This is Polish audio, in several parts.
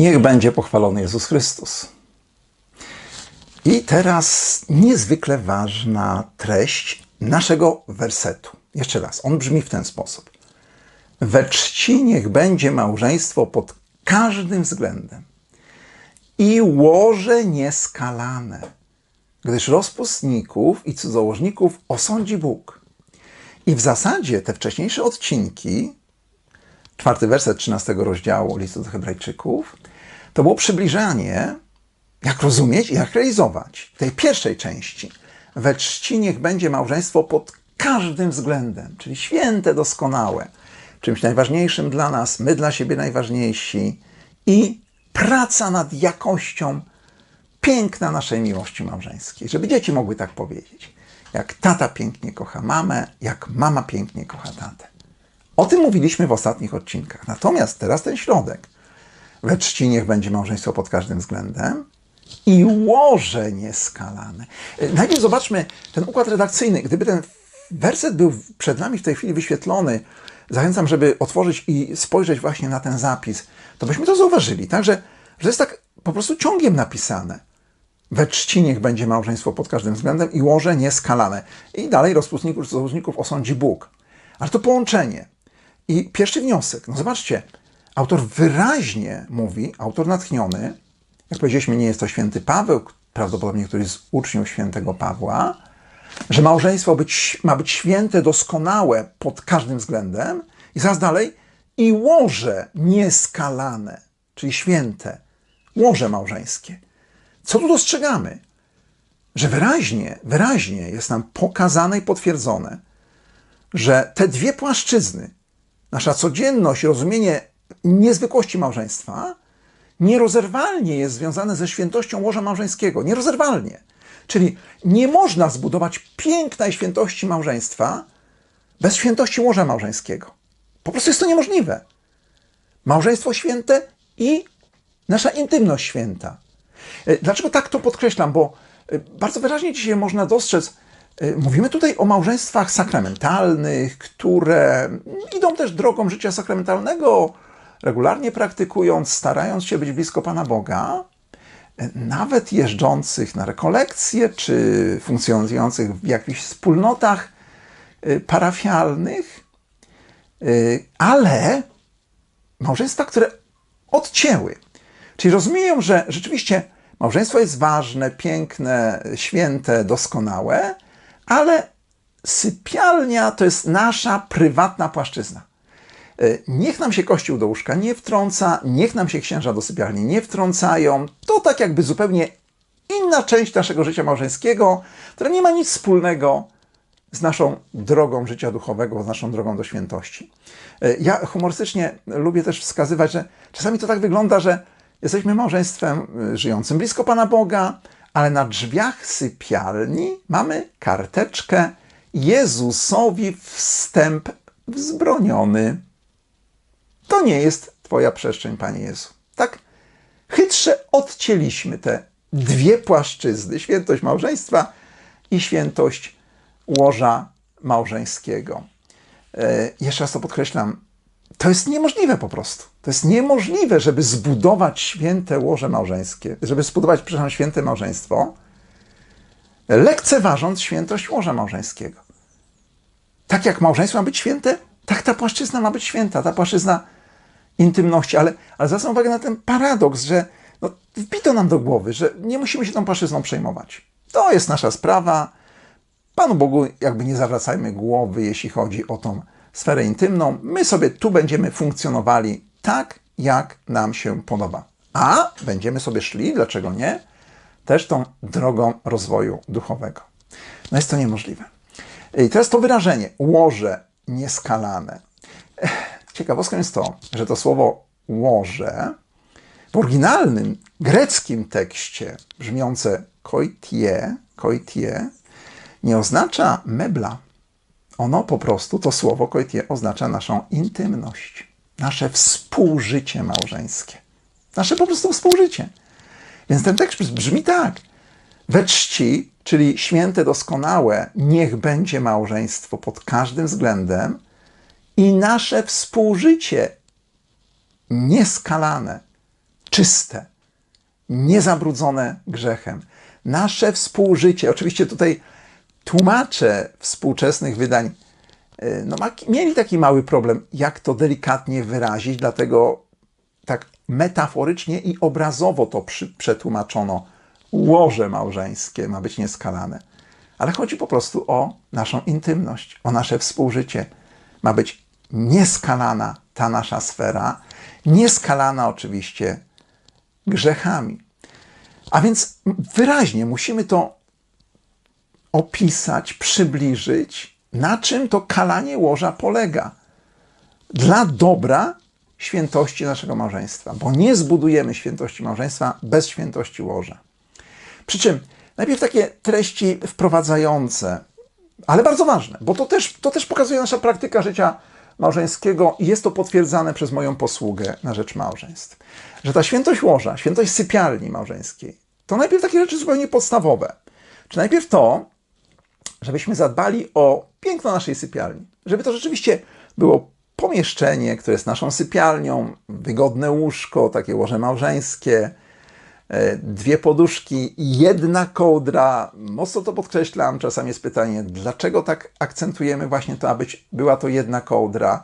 Niech będzie pochwalony Jezus Chrystus. I teraz niezwykle ważna treść naszego wersetu. Jeszcze raz, on brzmi w ten sposób. We czci niech będzie małżeństwo pod każdym względem i łoże nieskalane, gdyż rozpustników i cudzołożników osądzi Bóg. I w zasadzie te wcześniejsze odcinki, czwarty werset 13 rozdziału listu do Hebrajczyków, to było przybliżanie, jak rozumieć i jak realizować tej pierwszej części. We czci niech będzie małżeństwo pod każdym względem, czyli święte, doskonałe, czymś najważniejszym dla nas, my dla siebie najważniejsi i praca nad jakością piękna naszej miłości małżeńskiej, żeby dzieci mogły tak powiedzieć. Jak tata pięknie kocha mamę, jak mama pięknie kocha tatę. O tym mówiliśmy w ostatnich odcinkach. Natomiast teraz ten środek. We czci niech będzie małżeństwo pod każdym względem i łoże nieskalane. Najpierw zobaczmy ten układ redakcyjny. Gdyby ten werset był przed nami w tej chwili wyświetlony, zachęcam, żeby otworzyć i spojrzeć właśnie na ten zapis, to byśmy to zauważyli, tak? Że, że jest tak po prostu ciągiem napisane. We czci niech będzie małżeństwo pod każdym względem i łoże nieskalane. I dalej rozpustników czy założników osądzi Bóg. Ale to połączenie. I pierwszy wniosek. No zobaczcie, autor wyraźnie mówi, autor natchniony, jak powiedzieliśmy, nie jest to święty Paweł, prawdopodobnie któryś z uczniów świętego Pawła, że małżeństwo być, ma być święte, doskonałe pod każdym względem. I zaraz dalej, i łoże nieskalane, czyli święte, łoże małżeńskie. Co tu dostrzegamy? Że wyraźnie, wyraźnie jest nam pokazane i potwierdzone, że te dwie płaszczyzny, nasza codzienność, rozumienie niezwykłości małżeństwa, nierozerwalnie jest związane ze świętością łoża małżeńskiego. Nierozerwalnie. Czyli nie można zbudować pięknej świętości małżeństwa bez świętości łoża małżeńskiego. Po prostu jest to niemożliwe. Małżeństwo święte i nasza intymność święta. E, Dlaczego tak to podkreślam? Bo e, bardzo wyraźnie dzisiaj można dostrzec, e, mówimy tutaj o małżeństwach sakramentalnych, które idą też drogą życia sakramentalnego, regularnie praktykując, starając się być blisko Pana Boga, nawet jeżdżących na rekolekcje, czy funkcjonujących w jakichś wspólnotach parafialnych, ale małżeństwa, które odcięły. Czyli rozumieją, że rzeczywiście małżeństwo jest ważne, piękne, święte, doskonałe, ale sypialnia to jest nasza prywatna płaszczyzna. Niech nam się kościół do łóżka nie wtrąca, niech nam się księża do sypialni nie wtrącają. To tak jakby zupełnie inna część naszego życia małżeńskiego, która nie ma nic wspólnego z naszą drogą życia duchowego, z naszą drogą do świętości. Ja humorystycznie lubię też wskazywać, że czasami to tak wygląda, że jesteśmy małżeństwem żyjącym blisko Pana Boga, ale na drzwiach sypialni mamy karteczkę Jezusowi wstęp wzbroniony. To nie jest Twoja przestrzeń, Panie Jezu. Tak chytrze odcięliśmy te dwie płaszczyzny, świętość małżeństwa i świętość łoża małżeńskiego. E, jeszcze raz to podkreślam, to jest niemożliwe po prostu. To jest niemożliwe, żeby zbudować święte łoże małżeńskie, żeby zbudować, przepraszam, święte małżeństwo, lekceważąc świętość łoża małżeńskiego. Tak jak małżeństwo ma być święte, tak ta płaszczyzna ma być święta, ta płaszczyzna intymności. Ale, ale zwracam uwagę na ten paradoks, że no, wbito nam do głowy, że nie musimy się tą płaszczyzną przejmować. To jest nasza sprawa. Panu Bogu jakby nie zawracajmy głowy, jeśli chodzi o tą sferę intymną. My sobie tu będziemy funkcjonowali tak, jak nam się podoba. A będziemy sobie szli, dlaczego nie, też tą drogą rozwoju duchowego. No jest to niemożliwe. I teraz to wyrażenie, łoże nieskalane. Ciekawostką jest to, że to słowo łoże w oryginalnym greckim tekście brzmiące koitie, koitie nie oznacza mebla. Ono po prostu, to słowo koitie oznacza naszą intymność, nasze współżycie małżeńskie. Nasze po prostu współżycie. Więc ten tekst brzmi tak. We czci, czyli święte, doskonałe, niech będzie małżeństwo pod każdym względem i nasze współżycie nieskalane, czyste, niezabrudzone grzechem. Nasze współżycie, oczywiście tutaj tłumacze współczesnych wydań y, no, mieli taki mały problem, jak to delikatnie wyrazić, dlatego tak metaforycznie i obrazowo to przy, przetłumaczono. Łoże małżeńskie ma być nieskalane. Ale chodzi po prostu o naszą intymność, o nasze współżycie. Ma być nieskalana ta nasza sfera, nieskalana oczywiście grzechami. A więc wyraźnie musimy to opisać, przybliżyć, na czym to kalanie łoża polega. Dla dobra świętości naszego małżeństwa, bo nie zbudujemy świętości małżeństwa bez świętości łoża. Przy czym najpierw takie treści wprowadzające, ale bardzo ważne, bo to też, to też pokazuje nasza praktyka życia małżeńskiego i jest to potwierdzane przez moją posługę na rzecz małżeństw. Że ta świętość łoża, świętość sypialni małżeńskiej, to najpierw takie rzeczy zupełnie podstawowe. Czy najpierw to, żebyśmy zadbali o piękno naszej sypialni, żeby to rzeczywiście było pomieszczenie, które jest naszą sypialnią, wygodne łóżko, takie łoże małżeńskie, dwie poduszki, jedna kołdra. Mocno to podkreślam. Czasami jest pytanie, dlaczego tak akcentujemy właśnie to, aby była to jedna kołdra.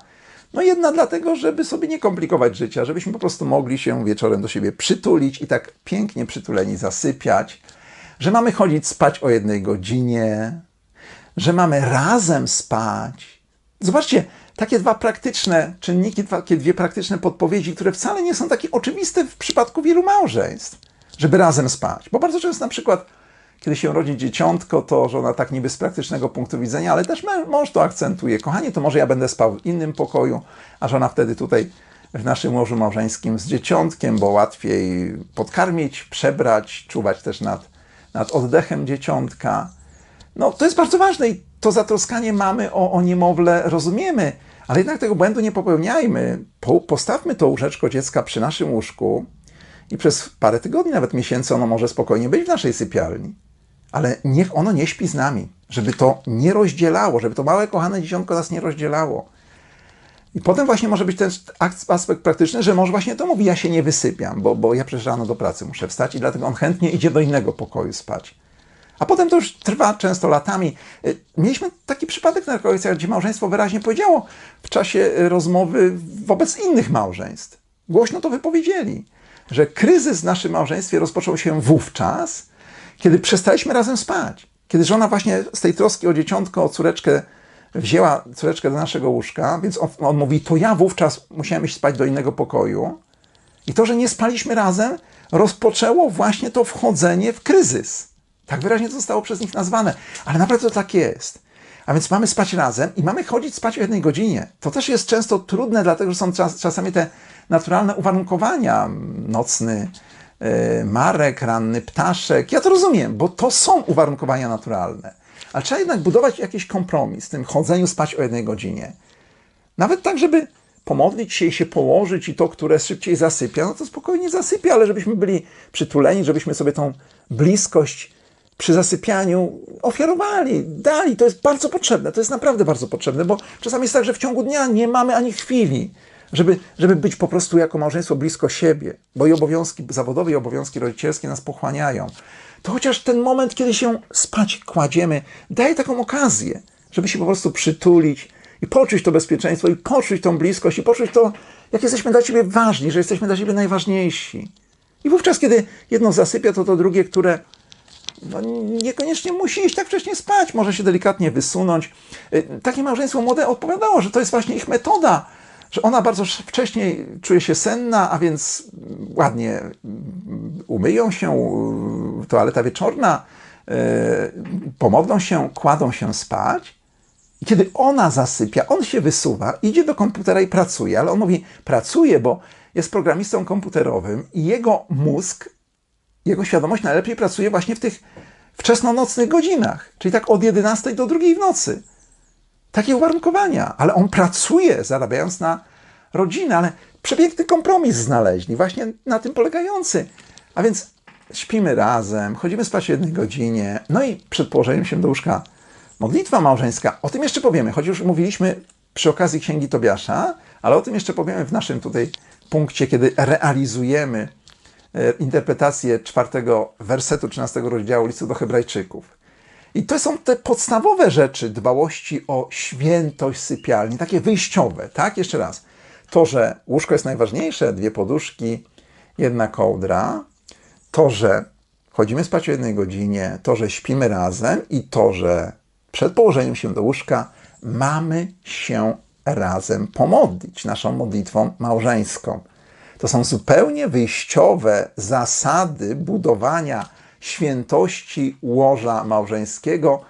No jedna dlatego, żeby sobie nie komplikować życia, żebyśmy po prostu mogli się wieczorem do siebie przytulić i tak pięknie przytuleni zasypiać, że mamy chodzić spać o jednej godzinie, że mamy razem spać. Zobaczcie, takie dwa praktyczne czynniki, takie dwie praktyczne podpowiedzi, które wcale nie są takie oczywiste w przypadku wielu małżeństw, żeby razem spać. Bo bardzo często na przykład, kiedy się rodzi dzieciątko, to żona tak niby z praktycznego punktu widzenia, ale też mąż to akcentuje. Kochanie, to może ja będę spał w innym pokoju, a żona wtedy tutaj w naszym łożu małżeńskim z dzieciątkiem, bo łatwiej podkarmić, przebrać, czuwać też nad, nad oddechem dzieciątka. No, to jest bardzo ważne i to zatroskanie mamy o, o niemowlę rozumiemy, ale jednak tego błędu nie popełniajmy. Po, postawmy to łóżeczko dziecka przy naszym łóżku i przez parę tygodni, nawet miesięcy ono może spokojnie być w naszej sypialni. Ale niech ono nie śpi z nami, żeby to nie rozdzielało, żeby to małe, kochane dzieciątko nas nie rozdzielało. I potem właśnie może być ten aspekt praktyczny, że może właśnie to mówi, ja się nie wysypiam, bo, bo ja przecież rano do pracy muszę wstać i dlatego on chętnie idzie do innego pokoju spać. A potem to już trwa często latami. Y, mieliśmy taki przypadek na Narkowicach, gdzie małżeństwo wyraźnie powiedziało w czasie y, rozmowy wobec innych małżeństw. Głośno to wypowiedzieli, że kryzys w naszym małżeństwie rozpoczął się wówczas, kiedy przestaliśmy razem spać. Kiedy żona właśnie z tej troski o dzieciątko, o córeczkę wzięła córeczkę do naszego łóżka, więc on, on mówi, to ja wówczas musiałem iść spać do innego pokoju. I to, że nie spaliśmy razem, rozpoczęło właśnie to wchodzenie w kryzys. Tak wyraźnie zostało przez nich nazwane, ale naprawdę to tak jest. A więc mamy spać razem i mamy chodzić spać o jednej godzinie. To też jest często trudne, dlatego że są czas, czasami te naturalne uwarunkowania. Nocny yy, marek, ranny ptaszek. Ja to rozumiem, bo to są uwarunkowania naturalne. Ale trzeba jednak budować jakiś kompromis w tym chodzeniu spać o jednej godzinie. Nawet tak, żeby pomodlić się i się położyć i to, które szybciej zasypia, no to spokojnie zasypia, ale żebyśmy byli przytuleni, żebyśmy sobie tą bliskość przy zasypianiu ofiarowali, dali. To jest bardzo potrzebne, to jest naprawdę bardzo potrzebne, bo czasami jest tak, że w ciągu dnia nie mamy ani chwili, żeby, żeby być po prostu jako małżeństwo blisko siebie, bo i obowiązki zawodowe, i obowiązki rodzicielskie nas pochłaniają. To chociaż ten moment, kiedy się spać kładziemy, daje taką okazję, żeby się po prostu przytulić i poczuć to bezpieczeństwo, i poczuć tą bliskość, i poczuć to, jak jesteśmy dla siebie ważni, że jesteśmy dla siebie najważniejsi. I wówczas, kiedy jedno zasypia, to to drugie, które no, niekoniecznie musi iść tak wcześnie spać, może się delikatnie wysunąć. Y, takie małżeństwo młode odpowiadało, że to jest właśnie ich metoda, że ona bardzo wcześnie czuje się senna, a więc ładnie umyją się, y, toaleta wieczorna, y, pomodlą się, kładą się spać. I kiedy ona zasypia, on się wysuwa, idzie do komputera i pracuje, ale on mówi, pracuje, bo jest programistą komputerowym i jego mózg jego świadomość najlepiej pracuje właśnie w tych wczesnonocnych godzinach, czyli tak od 11 do 2 w nocy. Takie uwarunkowania, ale on pracuje, zarabiając na rodzinę, ale przepiękny kompromis znaleźli, właśnie na tym polegający. A więc śpimy razem, chodzimy spać w jednej godzinie, no i przed położeniem się do łóżka modlitwa małżeńska. O tym jeszcze powiemy, choć już mówiliśmy przy okazji Księgi Tobiasza, ale o tym jeszcze powiemy w naszym tutaj punkcie, kiedy realizujemy interpretację czwartego wersetu 13 rozdziału listu do Hebrajczyków. I to są te podstawowe rzeczy dbałości o świętość sypialni, takie wyjściowe, tak? Jeszcze raz. To, że łóżko jest najważniejsze, dwie poduszki, jedna kołdra, to, że chodzimy spać o jednej godzinie, to, że śpimy razem i to, że przed położeniem się do łóżka mamy się razem pomodlić naszą modlitwą małżeńską. To są zupełnie wyjściowe zasady budowania świętości łoża małżeńskiego,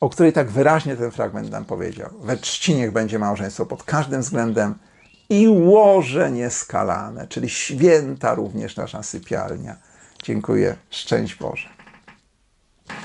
o której tak wyraźnie ten fragment nam powiedział. We czci niech będzie małżeństwo pod każdym względem i łoże nieskalane, czyli święta również nasza sypialnia. Dziękuję. Szczęść Boże.